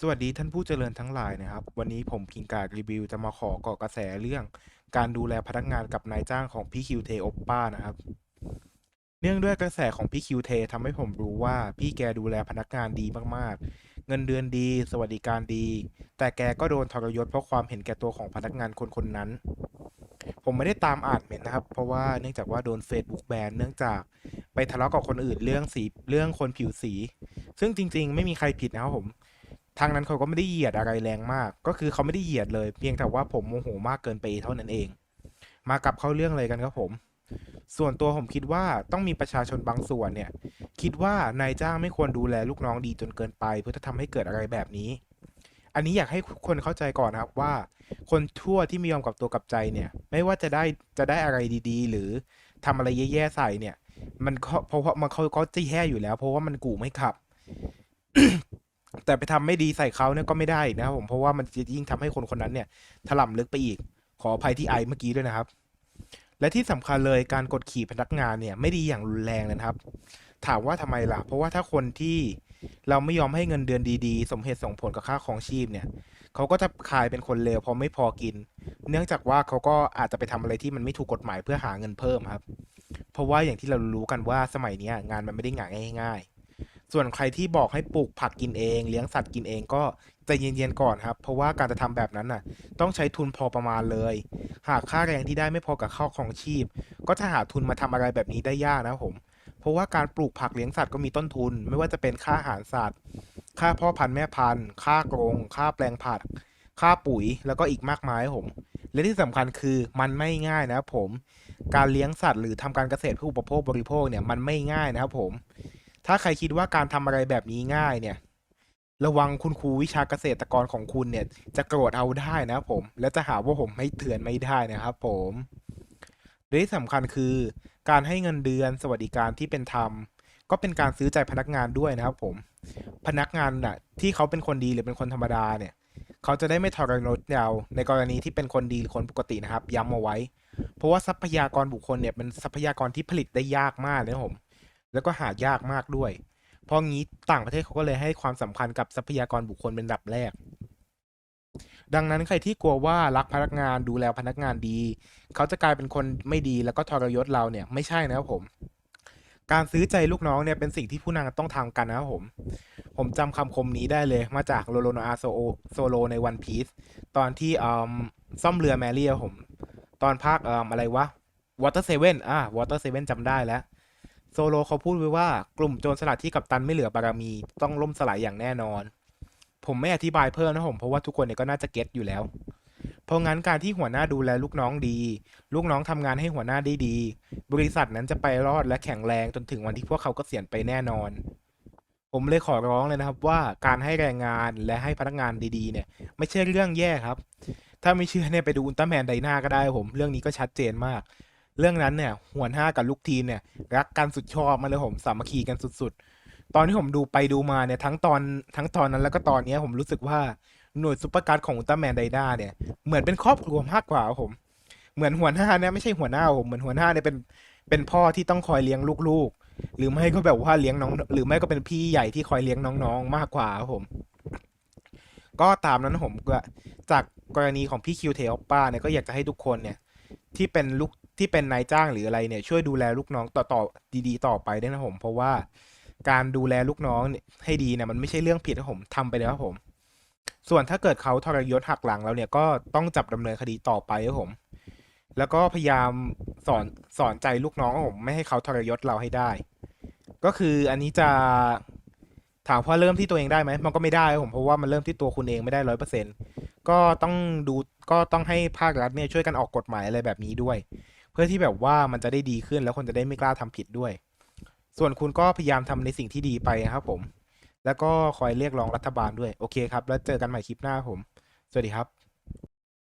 สวัสดีท่านผู้เจริญทั้งหลายนะครับ วันนี้ผมกิงกากรีวิวจะมาขอเกาะกระแสเรื่อง การดูแลพนักงานกับนายจ้างของพี่คิวเทโอปป้านะครับ เนื่องด้วยกระแสของพี่คิวเททำให้ผมรู้ว่าพี่แกดูแลพนักงานดีมากๆ เงินเดือนดี สวัสดิการดี แต่แกก็โดนทรยศเพราะความเห็นแก่ตัวของพนักงานคนคนนั้น ผมไม่ได้ตามอ่านเมนนะครับ เพราะว่าเนื่องจากว่าโดน Facebook แบนเนื่องจากไปทะเลาะกับคนอื่นเรื่องสีเรื่องคนผิวสี ซึ่งจริง ๆ ไม่มีใครผิดนะครับผม ทางนั้นเขาก็ไม่ได้เหยียดอะไรแรงมาก ก็คือเขาไม่ได้เหยียดเลย เพียงแต่ว่าผมโมโหมากเกินไปเท่านั้นเอง มากลับเข้าเรื่องเลยกันครับผม ส่วนตัวผมคิดว่าต้องมีประชาชนบางส่วนเนี่ย คิดว่านายจ้างไม่ควรดูแลลูกน้องดีจนเกินไป เพื่อจะทำให้เกิดอะไรแบบนี้ อันนี้อยากให้คนเข้าใจก่อนนะครับว่า คนทั่วที่ไม่ยอมกับตัวกับใจเนี่ย ไม่ว่าจะได้จะได้อะไรดีๆ หรือทำอะไรแย่ๆใส่เนี่ย มันเพราะว่าะมันเขาเขาจะแย่อยู่แล้ว เพราะว่ามันกูไม่ขับ แต่ไปทำไม่ดีใส่เขาเนี่ยก็ไม่ได้นะครับผมเพราะว่ามันจะยิ่งทำให้คนคนนั้นเนี่ยถล่ำลึกไปอีก ขออภัยที่ไอเมื่อกี้ด้วยนะครับ และที่สำคัญเลยการกดขี่พนักงานเนี่ยไม่ดีอย่างรุนแรงเลยนะครับ ถามว่าทำไมล่ะ เพราะว่าถ้าคนที่เราไม่ยอมให้เงินเดือนดีๆ สมเหตุสมผลกับค่าของชีพเนี่ยเขาก็จะกลายเป็นคนเลวเพราะไม่พอกิน เนื่องจากว่าเขาก็อาจจะไปทำอะไรที่มันไม่ถูกกฎหมายเพื่อหาเงินเพิ่มครับ เพราะว่าอย่างที่เรารู้กันว่าสมัยนี้งานมันไม่ได้ง่ายง่าย ส่วนใครที่บอกให้ปลูกผักกินเอง เลี้ยงสัตว์กินเองก็ใจเย็นๆก่อนครับ เพราะว่าการจะทำแบบนั้นน่ะ ต้องใช้ทุนพอประมาณเลย หากค่าแรงที่ได้ไม่พอกับข้าวของชีพ ก็จะหาทุนมาทำอะไรแบบนี้ได้ยากนะผม เพราะว่าการปลูกผักเลี้ยงสัตว์ก็มีต้นทุน ไม่ว่าจะเป็นค่าอาหารสัตว์ ค่าพ่อพันธุ์แม่พันธุ์ ค่ากรง ค่าแปลงผัก ค่าปุ๋ยแล้วก็อีกมากมายผมและที่สำคัญคือมันไม่ง่ายนะครับผม การเลี้ยงสัตว์หรือทำการเกษตรเพื่ออุปโภคบริโภคเนี่ยมันไม่ง่ายนะครับผม ถ้าใครคิดว่าการทำอะไรแบบนี้ง่ายเนี่ย ระวังคุณครูวิชาเกษตรกรของคุณเนี่ย จะโกรธเอาได้นะผม และจะหาว่าผมไม่เตือนไม่ได้นะครับผมและที่สำคัญคือ การให้เงินเดือนสวัสดิการที่เป็นธรรม ก็เป็นการซื้อใจพนักงานด้วยนะครับผม พนักงานน่ะ ที่เขาเป็นคนดีหรือเป็นคนธรรมดาเนี่ยเขาจะได้ไม่ทรยศเราในกรณีที่เป็นคนดีหรือคนปกตินะครับ ย้ำเอาไว้ เพราะว่าทรัพยากรบุคคลเนี่ยเป็นทรัพยากรที่ผลิตได้ยากมากเลยนะครับผม แล้วก็หายากมากด้วย เพราะงี้ต่างประเทศเขาก็เลยให้ความสำคัญกับทรัพยากรบุคคลเป็นดับแรก ดังนั้นใครที่กลัวว่ารักพนักงานดูแลพนักงานดี เขาจะกลายเป็นคนไม่ดีแล้วก็ทรยศเราเนี่ยไม่ใช่นะครับผม การซื้อใจลูกน้องเนี่ยเป็นสิ่งที่ผู้นำต้องทำกันนะครับผม ผมจำคำคมนี้ได้เลยมาจากโรโลนอาโซโซโลในวันพี e ตอนที่อืมซ่อมเรือแมรี่ครับผม ตอนภาคเอ่ออะไรวะ Water Seven อ่า Water Seven จำได้แล้ว โซโลเขาพูดไว้ว่ากลุ่มโจรสลัดที่กัปตันไม่เหลือบารมี ต้องล่มสลายอย่างแน่นอน ผมไม่อธิบายเพิ่มนะผมเพราะว่าทุกคนเนี่ยก็น่าจะเก็ตอยู่แล้ว เพราะงั้นการที่หัวหน้าดูแลลูกน้องดี ลูกน้องทำงานให้หัวหน้าได้ดี บริษัทนั้นจะไปรอดและแข็งแรงจนถึงวันที่พวกเขาก็เกษียณไปแน่นอน ผมเลยขอร้องเลยนะครับว่าการให้แรงงานและให้พนักงานดีๆเนี่ย ไม่ใช่เรื่องแย่ครับ ถ้าไม่เชื่อเนี่ยไปดูอุลตร้าแมนไดนาก็ได้ผม เรื่องนี้ก็ชัดเจนมาก เรื่องนั้นเนี่ยหัวหน้ากับลูกทีมเนี่ย รักกันสุดชอบมาเลยผมสามัคคีกันสุดๆ ตอนที่ผมดูไปดูมาเนี่ยทั้งตอนทั้งตอนนั้นแล้วก็ตอนเนี้ยผมรู้สึกว่าหน่วยซุปเปอร์การ์ดของอุลตร้าแมนไดนาเนี่ยเหมือนเป็นครอบครัวมากกว่าครับผม เหมือนหัวหน้าเนี่ยไม่ใช่หัวหน้าผมเหมือนหัวหน้าเนี่ยเป็นเป็นพ่อที่ต้องคอยเลี้ยงลูกๆ หรือไม่ก็แบบว่าเลี้ยงน้อง หรือไม่ก็เป็นพี่ใหญ่ที่คอยเลี้ยงน้องๆมากกว่าครับผม ก็ตามนั้นผมก็จากกรณีของพี่คิวเทอป้าเนี่ยก็อยากจะให้ทุกคนเนี่ย ที่เป็นลูกที่เป็นนายจ้างหรืออะไรเนี่ยช่วยดูแลลูกน้องต่อต่อดีๆ ต่อไปด้วยนะผม เพราะว่าการดูแลลูกน้องให้ดีเนี่ยมันไม่ใช่เรื่องผิดนะผมทำไปเลยครับผม ส่วนถ้าเกิดเขาทรยศหักหลังเราเนี่ยก็ต้องจับดำเนินคดีต่อไปครับผม แล้วก็พยายามสอนสอนใจลูกน้องผมไม่ให้เขาทรยศเราให้ได้ ก็คืออันนี้จะ ถามว่าเริ่มที่ตัวเองได้ไหมมันก็ไม่ได้ครับผมเพราะว่ามันเริ่มที่ตัวคุณเองไม่ได้ร้อยเปอร์เซ็นต์ก็ต้องดูก็ต้องให้ภาครัฐเนี่ยช่วยกันออกกฎหมายอะไรแบบนี้ด้วย เพื่อที่แบบว่ามันจะได้ดีขึ้นแล้วคนจะได้ไม่กล้าทำผิดด้วย ส่วนคุณก็พยายามทำในสิ่งที่ดีไปครับผม แล้วก็คอยเรียกร้องรัฐบาลด้วยโอเคครับ แล้วเจอกันใหม่คลิปหน้าผม สวัสดีครับ